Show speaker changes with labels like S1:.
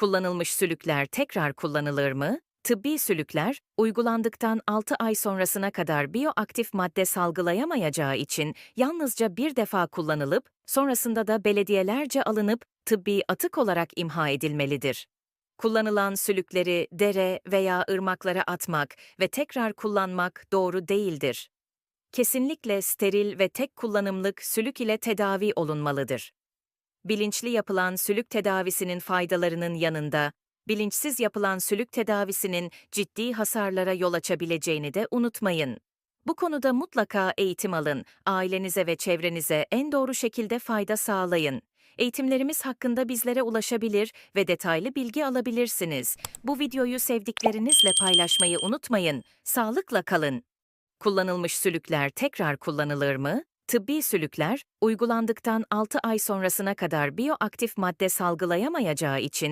S1: Kullanılmış sülükler tekrar kullanılır mı? Tıbbi sülükler, uygulandıktan 6 ay sonrasına kadar biyoaktif madde salgılayamayacağı için yalnızca bir defa kullanılıp, sonrasında da belediyelerce alınıp tıbbi atık olarak imha edilmelidir. Kullanılan sülükleri dere veya ırmaklara atmak ve tekrar kullanmak doğru değildir. Kesinlikle steril ve tek kullanımlık sülük ile tedavi olunmalıdır. Bilinçli yapılan sülük tedavisinin faydalarının yanında, bilinçsiz yapılan sülük tedavisinin ciddi hasarlara yol açabileceğini de unutmayın. Bu konuda mutlaka eğitim alın, ailenize ve çevrenize en doğru şekilde fayda sağlayın. Eğitimlerimiz hakkında bizlere ulaşabilir ve detaylı bilgi alabilirsiniz. Bu videoyu sevdiklerinizle paylaşmayı unutmayın. Sağlıkla kalın. Kullanılmış sülükler tekrar kullanılır mı? Tıbbi sülükler, uygulandıktan 6 ay sonrasına kadar biyoaktif madde salgılayamayacağı için